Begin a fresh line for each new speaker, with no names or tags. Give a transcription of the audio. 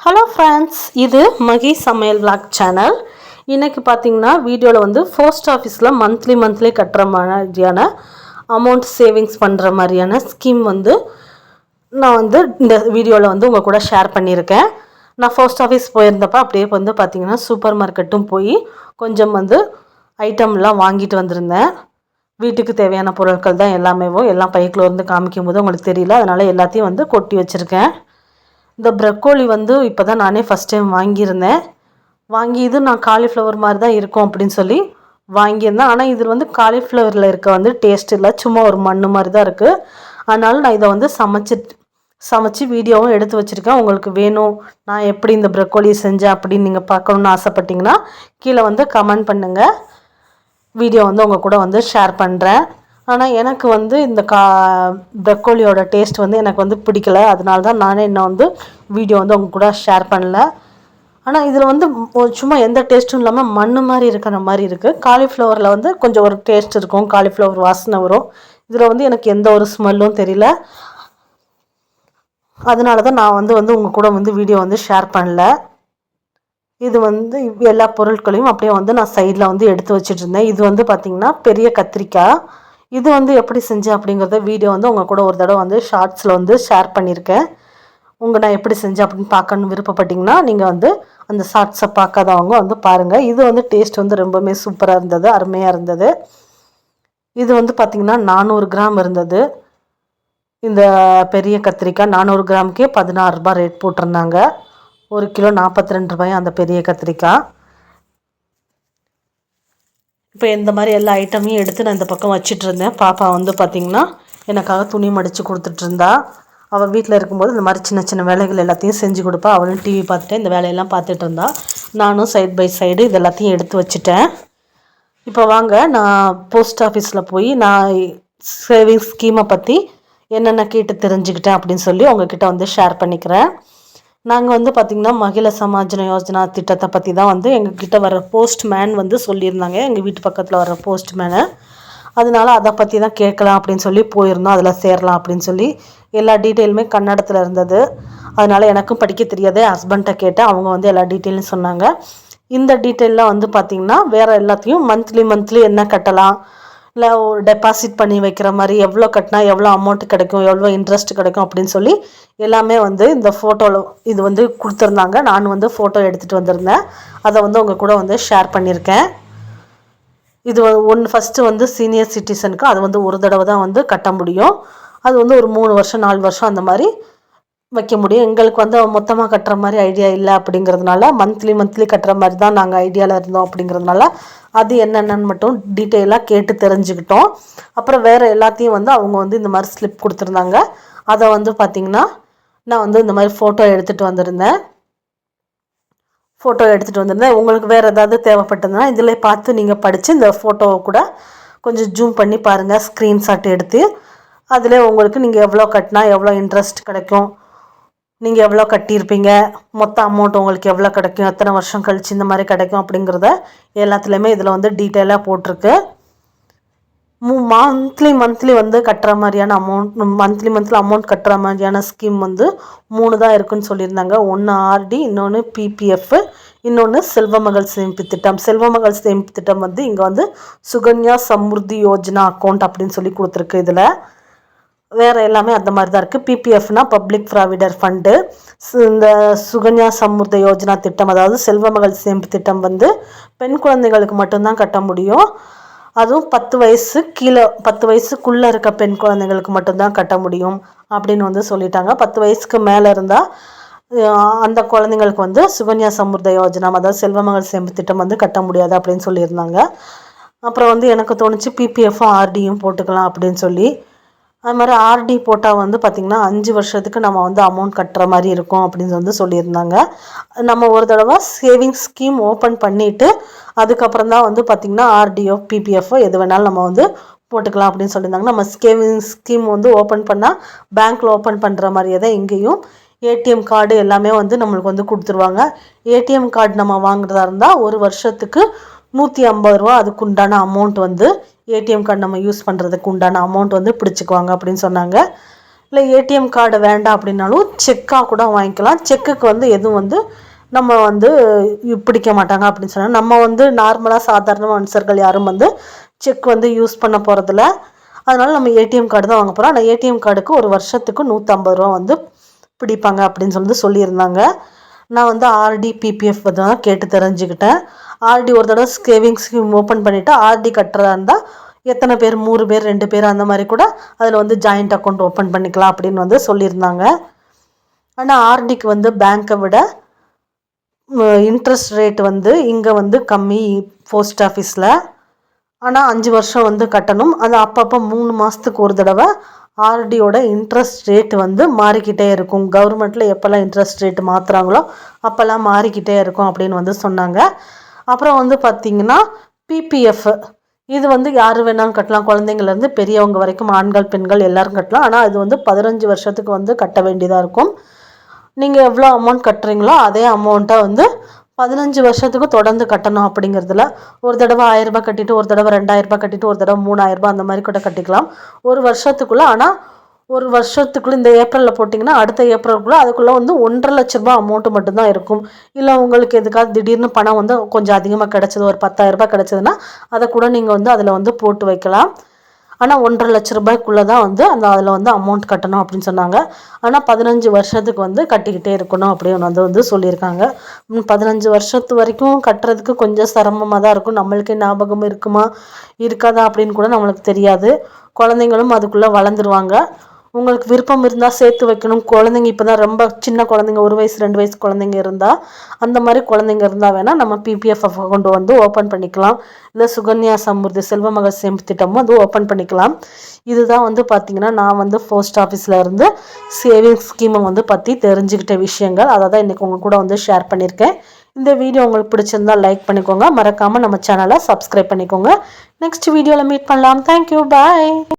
Hello friends இது மகி சமையல் vlog channel இன்றைக்கி பார்த்தீங்கன்னா வீடியோவில் வந்து போஸ்ட் ஆஃபீஸில் மந்த்லி மந்த்லி கட்டுற மாதிரியான அமௌண்ட் சேவிங்ஸ் பண்ணுற மாதிரியான ஸ்கீம் வந்து நான் வந்து இந்த வீடியோவில் வந்து உங்கள் கூட ஷேர் பண்ணியிருக்கேன். நான் போஸ்ட் ஆஃபீஸ் போயிருந்தப்போ அப்படியே வந்து பார்த்திங்கன்னா சூப்பர் மார்க்கெட்டும் போய் கொஞ்சம் வந்து ஐட்டம்லாம் வாங்கிட்டு வந்திருந்தேன். வீட்டுக்கு தேவையான பொருட்கள் தான் எல்லாமேவும் எல்லாம் பைக்கில் இருந்து காமிக்கும் போது உங்களுக்கு தெரியல அதனால் எல்லாத்தையும் வந்து கொட்டி வச்சுருக்கேன். இந்த ப்ரக்கோலி வந்து இப்போ தான் நானே ஃபஸ்ட் டைம் வாங்கியிருந்தேன். வாங்கி இது நான் காலிஃப்ளவர் மாதிரி தான் இருக்கும் அப்படின்னு சொல்லி வாங்கியிருந்தேன். ஆனால் இது வந்து காலிஃப்ளவரில் இருக்க வந்து டேஸ்ட் இல்லை. சும்மா ஒரு மண் மாதிரி தான் இருக்குது அதனால் நான் இதை வந்து சமைச்சி சமைச்சு வீடியோவும் எடுத்து வச்சுருக்கேன். உங்களுக்கு வேணும் நான் எப்படி இந்த ப்ரக்கோலி செஞ்சேன் அப்படின்னு நீங்கள் பார்க்கணுன்னு ஆசைப்பட்டீங்கன்னா கீழே வந்து கமெண்ட் பண்ணுங்கள் வீடியோ வந்து உங்கள் கூட வந்து ஷேர் பண்ணுறேன் ஆனால் எனக்கு வந்து இந்த கா ப்ரக்கோலியோட டேஸ்ட் வந்து எனக்கு வந்து பிடிக்கல. அதனால தான் நானே இன்னும் வந்து வீடியோ வந்து உங்கள் கூட ஷேர் பண்ணல. ஆனால் இதில் வந்து சும்மா எந்த டேஸ்ட்டும் இல்லாமல் மண் மாதிரி இருக்கிற மாதிரி இருக்குது காலிஃப்ளவரில் வந்து கொஞ்சம் ஒரு டேஸ்ட் இருக்கும். காலிஃப்ளவர் வாசனை வரும். இதில் வந்து எனக்கு எந்த ஒரு ஸ்மெல்லும் தெரியல. அதனால தான் நான் வந்து வந்து உங்கள் கூட வந்து வீடியோ வந்து ஷேர் பண்ணல. இது வந்து எல்லா பொருட்களையும் அப்படியே வந்து நான் சைடில் வந்து எடுத்து வச்சுட்டு இருந்தேன். இது வந்து பார்த்திங்கன்னா பெரிய கத்திரிக்காய். இது வந்து எப்படி செஞ்சேன் அப்படிங்கிறத வீடியோ வந்து உங்கள் கூட ஒரு தடவை வந்து ஷார்ட்ஸில் வந்து ஷேர் பண்ணியிருக்கேன். உங்கள் நான் எப்படி செஞ்சேன் அப்படின்னு பார்க்கணுன்னு விருப்பப்பட்டிங்கன்னா நீங்கள் வந்து அந்த ஷார்ட்ஸை பார்க்காதவங்க வந்து பாருங்கள் இது வந்து டேஸ்ட் வந்து ரொம்பவுமே சூப்பராக இருந்தது அருமையாக இருந்தது. இது வந்து பார்த்திங்கன்னா நானூறு கிராம் இருந்தது. இந்த பெரிய கத்திரிக்காய் நானூறு கிராமுக்கே பதினாறு ரூபாய் ரேட் போட்டிருந்தாங்க. ஒரு கிலோ நாற்பத்தி ரெண்டு ரூபாய் அந்த பெரிய கத்திரிக்காய். இப்போ இந்த மாதிரி எல்லா ஐட்டமையும் எடுத்து நான் இந்த பக்கம் வச்சிட்ருந்தேன் பாப்பா வந்து பார்த்திங்கன்னா எனக்காக துணி மடித்து கொடுத்துட்ருந்தா அவள் வீட்டில் இருக்கும்போது இந்த மாதிரி சின்ன சின்ன வேலைகள் எல்லாத்தையும் செஞ்சு கொடுப்பா. அவளும் டிவி பார்த்துட்டு இந்த வேலையெல்லாம் பார்த்துட்டு இருந்தா நானும் சைட் பை சைடு இது எல்லாத்தையும் எடுத்து வச்சுட்டேன். இப்போ வாங்க நான் போஸ்ட் ஆஃபீஸில் போய் நான் சேவிங்ஸ் ஸ்கீமை பற்றி என்னென்ன கேட்டு தெரிஞ்சுக்கிட்டேன் அப்படின்னு சொல்லி உங்ககிட்ட வந்து ஷேர் பண்ணிக்கிறேன். நாங்கள் வந்து பார்த்திங்கன்னா மகிழ சமாஜன யோஜனா திட்டத்தை பற்றி தான் வந்து எங்ககிட்ட வர போஸ்ட்மேன் வந்து சொல்லியிருந்தாங்க. எங்கள் வீட்டு பக்கத்தில் வர போஸ்ட்மேனை அதனால அதை பற்றி தான் கேட்கலாம் அப்படின்னு சொல்லி போயிருந்தோம். அதில் சேரலாம் அப்படின்னு சொல்லி எல்லா டீட்டெயிலுமே கன்னடத்தில் இருந்தது. அதனால் எனக்கும் படிக்க தெரியாது. ஹஸ்பண்ட்டை கேட்டேன் அவங்க வந்து எல்லா டீட்டெயிலும் சொன்னாங்க. இந்த டீட்டெயிலாம் வந்து பார்த்திங்கன்னா வேறு எல்லாத்தையும் மந்த்லி மந்த்லி என்ன கட்டலாம்? இல்லை ஒரு டெபாசிட் பண்ணி வைக்கிற மாதிரி எவ்வளோ கட்டினா எவ்வளோ அமௌண்ட் கிடைக்கும் எவ்வளோ இன்ட்ரெஸ்ட் கிடைக்கும் அப்படின்னு சொல்லி எல்லாமே வந்து இந்த ஃபோட்டோவில் இது வந்து கொடுத்துருந்தாங்க. நான் வந்து ஃபோட்டோ எடுத்துகிட்டு வந்திருந்தேன். அதை வந்து உங்கள் கூட வந்து ஷேர் பண்ணியிருக்கேன். இது ஒன் ஃபஸ்ட்டு வந்து சீனியர் சிட்டிசனுக்கு அது வந்து ஒரு தடவை தான் வந்து கட்ட முடியும். அது வந்து ஒரு மூணு வருஷம் நாலு வருஷம் அந்த மாதிரி வைக்க முடியும். எங்களுக்கு வந்து மொத்தமாக கட்டுற மாதிரி ஐடியா இல்லை அப்படிங்கிறதுனால மந்த்லி மந்த்லி கட்டுற மாதிரி தான் நாங்கள் ஐடியாவில் இருந்தோம் அப்படிங்கிறதுனால அது என்னென்னு மட்டும் டீட்டெயிலாக கேட்டு தெரிஞ்சுக்கிட்டோம். அப்புறம் வேறு எல்லாத்தையும் வந்து அவங்க வந்து இந்த மாதிரி ஸ்லிப் கொடுத்துருந்தாங்க. அதை வந்து பார்த்திங்கன்னா நான் வந்து இந்த மாதிரி ஃபோட்டோ எடுத்துகிட்டு வந்திருந்தேன். ஃபோட்டோ எடுத்துகிட்டு வந்திருந்தேன். உங்களுக்கு வேறு ஏதாவது தேவைப்பட்டதுன்னா இதில் பார்த்து நீங்கள் படித்து இந்த ஃபோட்டோவை கூட கொஞ்சம் ஜூம் பண்ணி பாருங்கள் ஸ்க்ரீன்ஷாட் எடுத்து. அதில் உங்களுக்கு நீங்கள் எவ்வளோ கட்டினா எவ்வளோ இன்ட்ரெஸ்ட் கிடைக்கும். நீங்கள் எவ்வளோ கட்டியிருப்பீங்க? மொத்த அமௌண்ட் உங்களுக்கு எவ்வளோ கிடைக்கும்? எத்தனை வருஷம் கழிச்சு இந்த மாதிரி கிடைக்கும் அப்படிங்கிறத எல்லாத்துலேயுமே இதில் வந்து டீட்டெயிலாக போட்டிருக்கு. மந்த்லி மந்த்லி வந்து கட்டுற மாதிரியான அமௌண்ட் மந்த்லி மந்த்லி அமௌண்ட் கட்டுற மாதிரியான ஸ்கீம் வந்து மூணு தான் இருக்குன்னு சொல்லியிருந்தாங்க. ஒன்று ஆர்டி இன்னொன்று பிபிஎஃப் இன்னொன்று செல்வமகள் சேமிப்பு திட்டம். செல்வமகள் சேமிப்பு திட்டம் வந்து இங்கே வந்து சுகன்யா சம்ருத்தி யோஜனா அக்கௌண்ட் அப்படின்னு சொல்லி கொடுத்துருக்கு இதில். வேறு எல்லாமே அந்த மாதிரி தான் இருக்குது பிபிஎஃப்னா பப்ளிக் ப்ராவிடர் ஃபண்டு இந்த சுகன்யா சம்ருத்த யோஜனா திட்டம் அதாவது செல்வமகள் சேமிப்பு திட்டம் வந்து பெண் குழந்தைகளுக்கு மட்டும்தான் கட்ட முடியும். அதுவும் பத்து வயசு கீழே பத்து வயசுக்குள்ளே இருக்க பெண் குழந்தைங்களுக்கு மட்டும்தான் கட்ட முடியும் அப்படின்னு வந்து சொல்லிட்டாங்க. பத்து வயசுக்கு மேலே இருந்தால் அந்த குழந்தைங்களுக்கு வந்து சுகன்யா சமுர்த யோஜனா அதாவது செல்வமகள் சேமிப்பு திட்டம் வந்து கட்ட முடியாது அப்படின்னு சொல்லியிருந்தாங்க. அப்புறம் வந்து எனக்கு தோணுச்சு பிபிஎஃப்பும் ஆர்டியும் போட்டுக்கலாம் அப்படின்னு சொல்லி அது மாதிரி ஆர்டி போட்டால் வந்து பார்த்திங்கன்னா அஞ்சு வருஷத்துக்கு நம்ம வந்து அமௌண்ட் கட்டுற மாதிரி இருக்கும் அப்படின்னு வந்து சொல்லியிருந்தாங்க. நம்ம ஒரு தடவை சேவிங்ஸ் ஸ்கீம் ஓப்பன் பண்ணிவிட்டு அதுக்கப்புறம் தான் வந்து பார்த்திங்கன்னா ஆர்டிஓ பிபிஎஃப்ஓ எது வேணாலும் நம்ம வந்து போட்டுக்கலாம் அப்படின்னு சொல்லியிருந்தாங்க. நம்ம சேவிங் ஸ்கீம் வந்து ஓப்பன் பண்ணால் பேங்க்கில் ஓப்பன் பண்ணுற மாதிரியே தான் இங்கேயும் ஏடிஎம் கார்டு எல்லாமே வந்து நம்மளுக்கு வந்து கொடுத்துருவாங்க. ஏடிஎம் கார்டு நம்ம வாங்குறதா இருந்தால் ஒரு வருஷத்துக்கு நூற்றி ஐம்பது ரூபா அதுக்கு உண்டான அமௌண்ட் வந்து ஏடிஎம் கார்டு நம்ம யூஸ் பண்ணுறதுக்கு உண்டான அமௌண்ட் வந்து பிடிச்சிக்குவாங்க அப்படின்னு சொன்னாங்க. இல்லை ஏடிஎம் கார்டு வேண்டாம் அப்படின்னாலும் செக்காக கூட வாங்கிக்கலாம். செக்குக்கு வந்து எதுவும் வந்து நம்ம வந்து பிடிக்க மாட்டாங்க அப்படின்னு சொன்னால் நம்ம வந்து நார்மலாக சாதாரண மனுஷர்கள் யாரும் வந்து செக் வந்து யூஸ் பண்ண போகிறதில்ல அதனால் நம்ம ஏடிஎம் கார்டு தான் வாங்க போகிறோம் ஆனால் ஏடிஎம் கார்டுக்கு ஒரு வருஷத்துக்கு நூற்றம்பது ரூபா வந்து பிடிப்பாங்க அப்படின்னு சொல்லி சொல்லியிருந்தாங்க. நான் வந்து ஆர்டி பிபிஎஃப் தான் கேட்டு தெரிஞ்சுக்கிட்டேன். ஆர்டி ஒரு தடவை சேவிங்ஸ் ஸ்கீம் ஓப்பன் பண்ணிவிட்டு ஆர்டி கட்டுறதா இருந்தால் எத்தனை பேர்? மூணு பேர் ரெண்டு பேர் அந்த மாதிரி கூட அதில் வந்து ஜாயிண்ட் அக்கௌண்ட் ஓப்பன் பண்ணிக்கலாம் அப்படின்னு வந்து சொல்லியிருந்தாங்க. ஆனால் ஆர்டிக்கு வந்து பேங்க்கை விட இன்ட்ரெஸ்ட் ரேட் வந்து இங்கே வந்து கம்மி போஸ்ட் ஆஃபீஸில் ஆனால் அஞ்சு வருஷம் வந்து கட்டணும். அது அப்பப்போ மூணு மாதத்துக்கு ஒரு தடவை ஆர்டியோட இன்ட்ரெஸ்ட் ரேட் வந்து மாறிக்கிட்டே இருக்கும். கவர்மெண்ட்டில் எப்போல்லாம் இன்ட்ரெஸ்ட் ரேட் மாற்றுறாங்களோ அப்போல்லாம் மாறிக்கிட்டே இருக்கும் அப்படின்னு வந்து சொன்னாங்க. அப்புறம் வந்து பார்த்திங்கன்னா பிபிஎஃப் இது வந்து யார் வேணாலும் கட்டலாம். குழந்தைங்கள்லேருந்து பெரியவங்க வரைக்கும் ஆண்கள் பெண்கள் எல்லோரும் கட்டலாம். ஆனால் இது வந்து பதினஞ்சு வருஷத்துக்கு வந்து கட்ட வேண்டியதாக இருக்கும். நீங்கள் எவ்வளோ அமௌண்ட் கட்டுறீங்களோ அதே அமௌண்ட்டை வந்து பதினஞ்சு வருஷத்துக்கு தொடர்ந்து கட்டணும் அப்படிங்கிறதுல. ஒரு தடவை ஆயிரரூபா கட்டிட்டு ஒரு தடவை ரெண்டாயிரரூபா கட்டிட்டு ஒரு தடவை மூணாயிரரூபா அந்த மாதிரி கூட கட்டிக்கலாம். ஒரு வருஷத்துக்குள்ளே ஆனால் ஒரு வருஷத்துக்குள்ளே இந்த ஏப்ரலில் போட்டிங்கன்னா அடுத்த ஏப்ரலுக்குள்ளே அதுக்குள்ளே வந்து ஒன்றரை லட்ச ரூபா அமௌண்ட்டு மட்டும்தான் இருக்கும். இல்லை உங்களுக்கு எதுக்காவது திடீர்னு பணம் வந்து கொஞ்சம் அதிகமாக கிடச்சிது ஒரு பத்தாயிரரூபா கிடச்சிதுன்னா அதை கூட நீங்கள் வந்து அதில் வந்து போட்டு வைக்கலாம். ஆனால் ஒன்றரை லட்ச ரூபாய்க்குள்ளே தான் வந்து அந்த அதில் வந்து அமௌண்ட் கட்டணும் அப்படின்னு சொன்னாங்க. ஆனால் பதினஞ்சு வருஷத்துக்கு வந்து கட்டிக்கிட்டே இருக்கணும் அப்படின்னு வந்து வந்து சொல்லியிருக்காங்க. பதினஞ்சு வருஷத்து வரைக்கும் கட்டுறதுக்கு கொஞ்சம் சிரமமாக தான் இருக்கும். நம்மளுக்கே ஞாபகம் இருக்குமா? இருக்காதா அப்படின்னு கூட நம்மளுக்கு தெரியாது. குழந்தைங்களும் அதுக்குள்ளே வளர்ந்துருவாங்க. உங்களுக்கு விருப்பம் இருந்தால் சேர்த்து வைக்கணும். குழந்தைங்க இப்போ தான் ரொம்ப சின்ன குழந்தைங்க ஒரு வயசு ரெண்டு வயசு குழந்தைங்க இருந்தால் அந்த மாதிரி குழந்தைங்க இருந்தால் வேணால் நம்ம பிபிஎஃப் கொண்டு வந்து ஓப்பன் பண்ணிக்கலாம். இல்லை சுகன்யா சமுர்தி செல்வ மகள் சேமிப்பு திட்டமும் வந்து ஓப்பன் பண்ணிக்கலாம். இதுதான் வந்து பார்த்திங்கன்னா நான் வந்து போஸ்ட் ஆஃபீஸில் இருந்து சேவிங்ஸ் ஸ்கீமை வந்து பற்றி தெரிஞ்சுக்கிட்ட விஷயங்கள். அதை தான் இன்றைக்கி உங்கள் கூட வந்து ஷேர் பண்ணியிருக்கேன் இந்த வீடியோ உங்களுக்கு பிடிச்சிருந்தா லைக் பண்ணிக்கோங்க. மறக்காமல் நம்ம சேனலை சப்ஸ்கிரைப் பண்ணிக்கோங்க. நெக்ஸ்ட் வீடியோவில் மீட் பண்ணலாம். Thank you bye